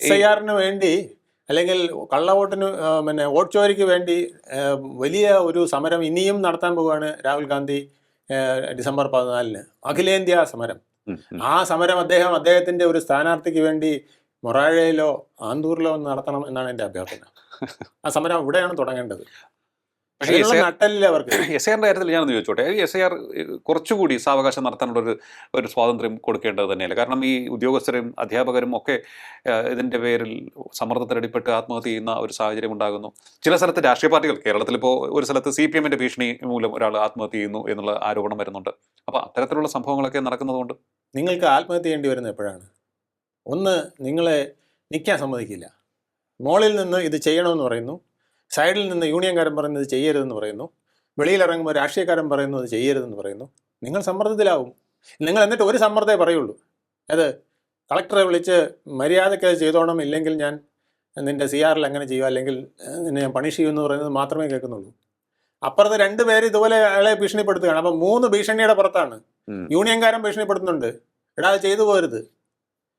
S I ആറിന് വേണ്ടി അല്ലെങ്കിൽ കള്ളവോട്ടിന് പിന്നെ വോട്ട് ചോരിക്ക് വേണ്ടി വലിയ ഒരു സമരം ഇനിയും നടത്താൻ പോവുകയാണ് രാഹുൽ ഗാന്ധി ഡിസംബർ പതിനാലിന്. അഖിലേന്ത്യാ സമരം. ആ സമരം അദ്ദേഹം അദ്ദേഹത്തിന്റെ ഒരു സ്ഥാനാർത്ഥിക്ക് വേണ്ടി മൊറാഴയിലോ ആന്തൂരിലോ നടത്തണം എന്നാണ് എന്റെ അഭ്യർത്ഥന. ആ സമരം ഇവിടെയാണ് തുടങ്ങേണ്ടത്. പക്ഷേ എസ് ഐ ആറിന്റെ കാര്യത്തിൽ ഞാനൊന്ന് ചോദിച്ചോട്ടെ? ഈ എസ് ഐ ആർ കുറച്ചുകൂടി സാവകാശം നടത്താനുള്ള ഒരു ഒരു സ്വാതന്ത്ര്യം കൊടുക്കേണ്ടത് തന്നെയല്ല? കാരണം ഈ ഉദ്യോഗസ്ഥരും അധ്യാപകരും ഒക്കെ ഇതിന്റെ പേരിൽ സമ്മർദ്ദത്തിലടിപ്പെട്ട് ആത്മഹത്യ ചെയ്യുന്ന ഒരു സാഹചര്യം ഉണ്ടാകുന്നു. ചില സ്ഥലത്ത് രാഷ്ട്രീയ പാർട്ടികൾ കേരളത്തിൽ ഇപ്പോൾ ഒരു സ്ഥലത്ത് സി പി എമ്മിന്റെ ഭീഷണി മൂലം ഒരാൾ ആത്മഹത്യ ചെയ്യുന്നു എന്നുള്ള ആരോപണം വരുന്നുണ്ട്. അപ്പോൾ അത്തരത്തിലുള്ള സംഭവങ്ങളൊക്കെ നടക്കുന്നതുകൊണ്ട്? നിങ്ങൾക്ക് ആത്മഹത്യ ചെയ്യേണ്ടി വരുന്നത് എപ്പോഴാണ്? ഒന്ന് നിങ്ങളെ നിൽക്കാൻ സമ്മതിക്കില്ല. മോളിൽ നിന്ന് ഇത് ചെയ്യണമെന്ന് പറയുന്നു. സൈഡിൽ നിന്ന് യൂണിയൻകാരൻ പറയുന്നത് ചെയ്യരുതെന്ന് പറയുന്നു. വെളിയിലിറങ്ങുമ്പോൾ രാഷ്ട്രീയക്കാരൻ പറയുന്നത് ചെയ്യരുതെന്ന് പറയുന്നു. നിങ്ങൾ സമ്മർദ്ദത്തിലാവും. നിങ്ങൾ എന്നിട്ട് ഒരു സമ്മർദ്ദമേ പറയുള്ളൂ. അത് കളക്ടറെ വിളിച്ച് മര്യാദയ്ക്ക് അത് ചെയ്തോണം ഇല്ലെങ്കിൽ ഞാൻ നിന്റെ സി ആറിൽ അങ്ങനെ ചെയ്യുക അല്ലെങ്കിൽ നിന്നെ ഞാൻ പണിഷ് ചെയ്യുമെന്ന് പറയുന്നത് മാത്രമേ കേൾക്കുന്നുള്ളൂ. അപ്പുറത്ത് രണ്ട് പേര് ഇതുപോലെ അയാളെ ഭീഷണിപ്പെടുത്തുകയാണ്. അപ്പം മൂന്ന് ഭീഷണിയുടെ പുറത്താണ്. യൂണിയൻകാരൻ ഭീഷണിപ്പെടുത്തുന്നുണ്ട്. എടാ അത് ചെയ്തു പോരുത്.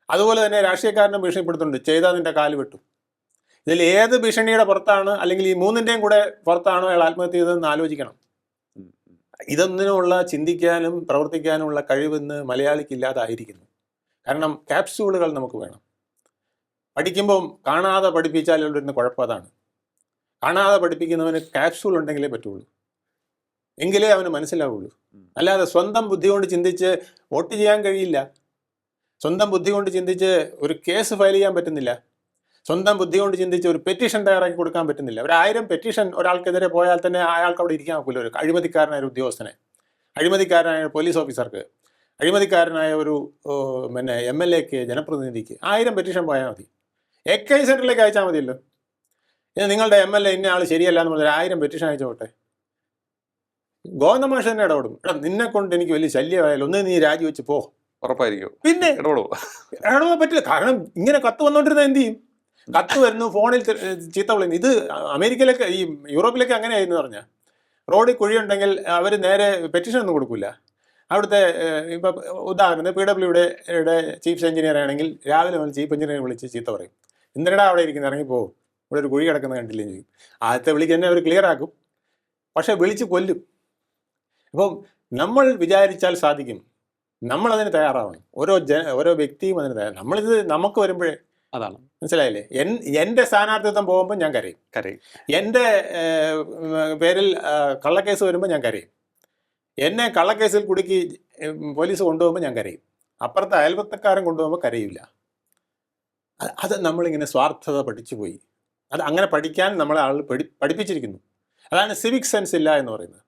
അതുപോലെ തന്നെ രാഷ്ട്രീയക്കാരനും ഭീഷണിപ്പെടുത്തുന്നുണ്ട്. ചെയ്താൽ നിന്റെ കാൽ വെട്ടും. ഇതിൽ ഏത് ഭീഷണിയുടെ പുറത്താണ് അല്ലെങ്കിൽ ഈ മൂന്നിന്റെയും കൂടെ പുറത്താണോ അയാൾ ആത്മഹത്യ ചെയ്തതെന്ന് ആലോചിക്കണം. ഇതൊന്നിനുള്ള ചിന്തിക്കാനും പ്രവർത്തിക്കാനുമുള്ള കഴിവെന്ന് മലയാളിക്ക് ഇല്ലാതായിരിക്കുന്നു. കാരണം ക്യാപ്സ്യൂളുകൾ നമുക്ക് വേണം. പഠിക്കുമ്പം കാണാതെ പഠിപ്പിച്ചാൽ വരുന്ന കുഴപ്പം അതാണ്. കാണാതെ പഠിപ്പിക്കുന്നവന് ക്യാപ്സ്യൂൾ ഉണ്ടെങ്കിലേ പറ്റുള്ളൂ. എങ്കിലേ അവന് മനസ്സിലാവുള്ളൂ. അല്ലാതെ സ്വന്തം ബുദ്ധി കൊണ്ട് ചിന്തിച്ച് വോട്ട് ചെയ്യാൻ കഴിയില്ല. സ്വന്തം ബുദ്ധി കൊണ്ട് ചിന്തിച്ച് ഒരു കേസ് ഫയൽ ചെയ്യാൻ പറ്റുന്നില്ല. സ്വന്തം ബുദ്ധി കൊണ്ട് ചിന്തിച്ച് ഒരു പെറ്റീഷൻ തയ്യാറാക്കി കൊടുക്കാൻ പറ്റുന്നില്ല. ഒരു ആയിരം പെറ്റീഷൻ ഒരാൾക്കെതിരെ പോയാൽ തന്നെ അയാൾക്ക് അവിടെ ഇരിക്കാൻ ഒക്കില്ല. ഒരു അഴിമതിക്കാരനായ ഒരു ഉദ്യോഗസ്ഥനെ. അഴിമതിക്കാരനായ ഒരു പോലീസ് ഓഫീസർക്ക് അഴിമതിക്കാരനായ ഒരു പിന്നെ എം എൽ എക്ക് ജനപ്രതിനിധിക്ക് ആയിരം പെറ്റീഷൻ പോയാൽ മതി. എ കെ സെന്ററിലേക്ക് അയച്ചാൽ മതിയല്ലോ. ഇനി നിങ്ങളുടെ എം എൽ എ ഇന്ന ആൾ ശരിയല്ല എന്ന് പറഞ്ഞാൽ ആയിരം പെറ്റീഷൻ അയച്ചോട്ടെ ഗോവിന്ദ മാഷ് തന്നെ ഇടപെടും. എടാ നിന്നെ കൊണ്ട് എനിക്ക് വലിയ ശല്യമായാലും ഒന്ന് നീ രാജിവെച്ച് പോ. ഉറപ്പായിരിക്കും. പിന്നെ ഇടപെടുവോ? ഇടപെടാൻ പറ്റില്ല. കാരണം ഇങ്ങനെ കത്ത് വന്നോണ്ടിരുന്ന എന്ത് ചെയ്യും? കത്ത് വരുന്നു ഫോണിൽ ചീത്ത വിളിക്കുന്നു. ഇത് അമേരിക്കയിലൊക്കെ ഈ യൂറോപ്പിലൊക്കെ അങ്ങനെയായിരുന്നു പറഞ്ഞാൽ റോഡിൽ കുഴിയുണ്ടെങ്കിൽ അവർ നേരെ പെറ്റീഷൻ ഒന്നും കൊടുക്കില്ല അവിടുത്തെ ഇപ്പം ഉദാഹരണം പി ഡബ്ല്യുടെ ചീഫ് എഞ്ചിനീയർ ആണെങ്കിൽ രാവിലെ മുതൽ ചീഫ് എഞ്ചിനീയർ വിളിച്ച് ചീത്ത പറയും. എന്തിനടാ അവിടെ ഇരിക്കുന്ന? ഇറങ്ങി പോകും ഇവിടെ ഒരു കുഴി കിടക്കുന്ന കണ്ടില്ലേ ചെയ്യും ആദ്യത്തെ വിളിക്ക് തന്നെ അവർ ക്ലിയർ ആക്കും. പക്ഷെ വിളിച്ച് കൊല്ലും. അപ്പം നമ്മൾ വിചാരിച്ചാൽ സാധിക്കും. നമ്മളതിന് തയ്യാറാവണം. ഓരോ ജന ഓരോ വ്യക്തിയും അതിന് തയ്യാറാണ് നമ്മളിത് നമുക്ക് വരുമ്പോഴേ അതാണ്. മനസ്സിലായില്ലേ? എൻ എന്റെ സ്ഥാനാർത്ഥിത്വം പോകുമ്പോൾ ഞാൻ കരയും. കരയും. എന്റെ പേരിൽ കള്ളക്കേസ് വരുമ്പോൾ ഞാൻ കരയും. എന്നെ കള്ളക്കേസിൽ കുടുക്കി പോലീസ് കൊണ്ടുപോകുമ്പോൾ ഞാൻ കരയും. അപ്പുറത്തെ അയൽപത്തക്കാരൻ കൊണ്ടുപോകുമ്പോൾ കരയില്ല അത് നമ്മളിങ്ങനെ സ്വാർത്ഥത പഠിച്ചു പോയി അത് അങ്ങനെ പഠിക്കാൻ നമ്മളെ ആൾ പഠി പഠിപ്പിച്ചിരിക്കുന്നു. അതാണ് സിവിക് സെൻസ് ഇല്ല എന്ന് പറയുന്നത്.